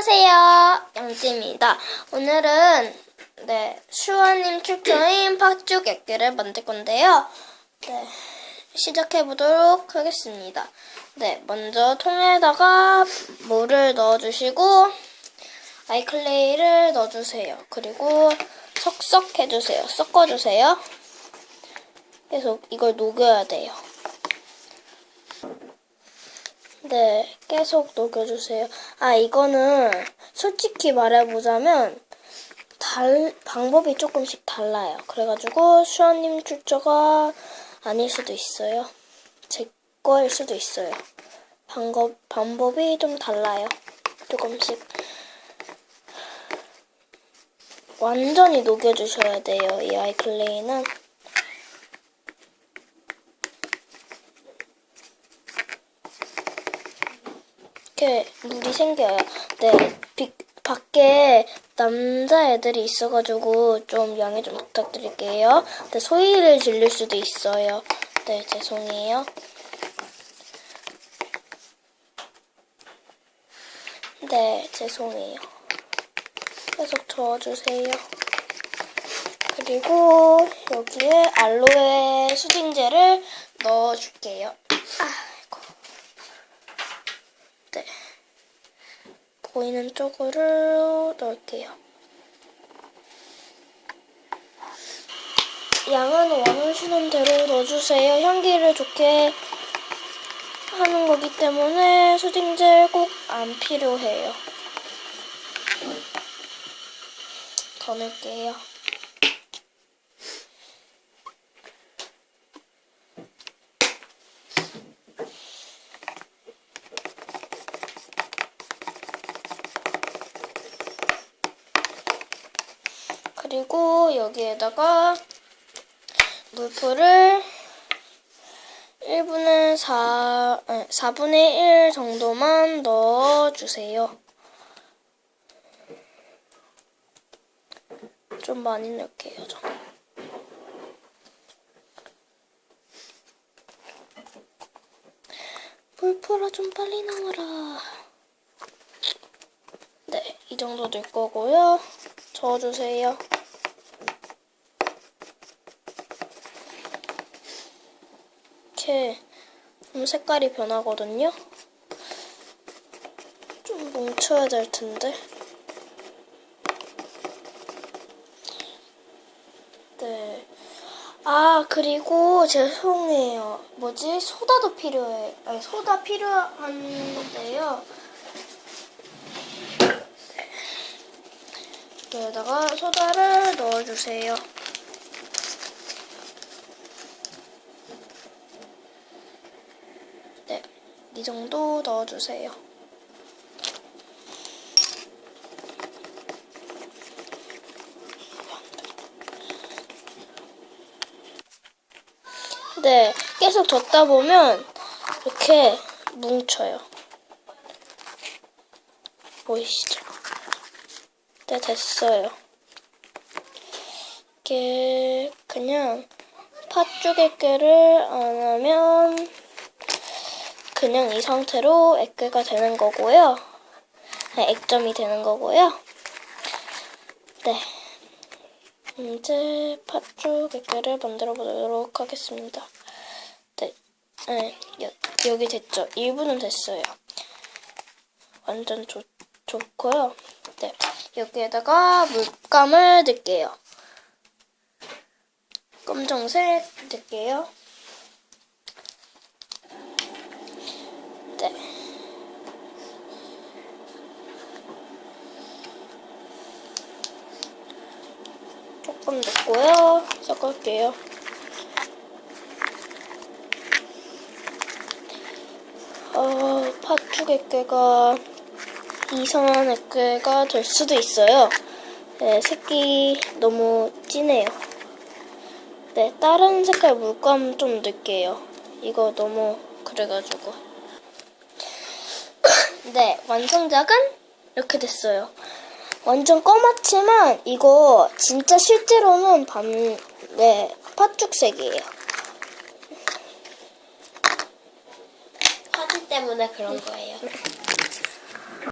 안녕하세요. 양지입니다. 오늘은 네 슈아님 출처인 팥죽 액기를 만들 건데요. 네 시작해 보도록 하겠습니다. 네 먼저 통에다가 물을 넣어주시고 아이클레이를 넣어주세요. 그리고 석석 해주세요. 섞어주세요. 계속 이걸 녹여야 돼요. 네, 계속 녹여주세요. 아, 이거는 솔직히 말해보자면 달, 방법이 조금씩 달라요. 그래가지고 수아님 출처가 아닐 수도 있어요. 제 거일 수도 있어요. 방법, 방법이 좀 달라요. 조금씩. 완전히 녹여주셔야 돼요. 이 아이 클레이는. 이렇게 물이 생겨요. 네, 비, 밖에 남자애들이 있어가지고 좀 양해 좀 부탁드릴게요. 네, 소리를 질릴 수도 있어요. 네, 죄송해요. 네, 죄송해요. 계속 저어주세요. 그리고 여기에 알로에 수딩젤을 넣어줄게요. 아이고. 네. 보이는 쪽으로 넣을게요. 양은 원하시는 대로 넣어주세요. 향기를 좋게 하는 거기 때문에 수딩젤 꼭 안 필요해요. 더 넣을게요. 그리고 여기에다가 물풀을 1분의 4, 4분의 1 정도만 넣어주세요. 좀 많이 넣을게요, 저는. 물풀아 좀 빨리 나와라. 네, 이 정도 넣을 거고요. 저어주세요. 이렇게 좀 색깔이 변하거든요. 좀 뭉쳐야 될 텐데. 네. 아, 그리고 죄송해요. 뭐지? 소다도 필요해. 아니, 소다 필요한데요. 여기다가 소다를 넣어주세요. 네, 이 정도 넣어주세요. 네, 계속 젓다 보면 이렇게 뭉쳐요. 보이시죠? 네, 됐어요. 이게 그냥 팥죽 액괴를 안 하면 그냥 이 상태로 액괴가 되는 거고요. 네, 액점이 되는 거고요. 네. 이제 팥죽 액괴를 만들어 보도록 하겠습니다. 네. 네, 여, 여기 됐죠? 1분은 됐어요. 완전 좋, 좋고요. 네. 여기에다가 물감을 넣을게요. 검정색 넣을게요. 네. 조금 넣고요. 섞을게요. 어, 팥죽 액괴가 이상한 액괴가 될 수도 있어요. 네, 색이 너무 진해요. 네, 다른 색깔 물감 좀 넣을게요. 이거 너무 그래가지고. 네, 완성작은 이렇게 됐어요. 완전 검았지만 이거 진짜 실제로는 밤, 네, 팥죽색이에요. 화질 때문에 그런 거예요.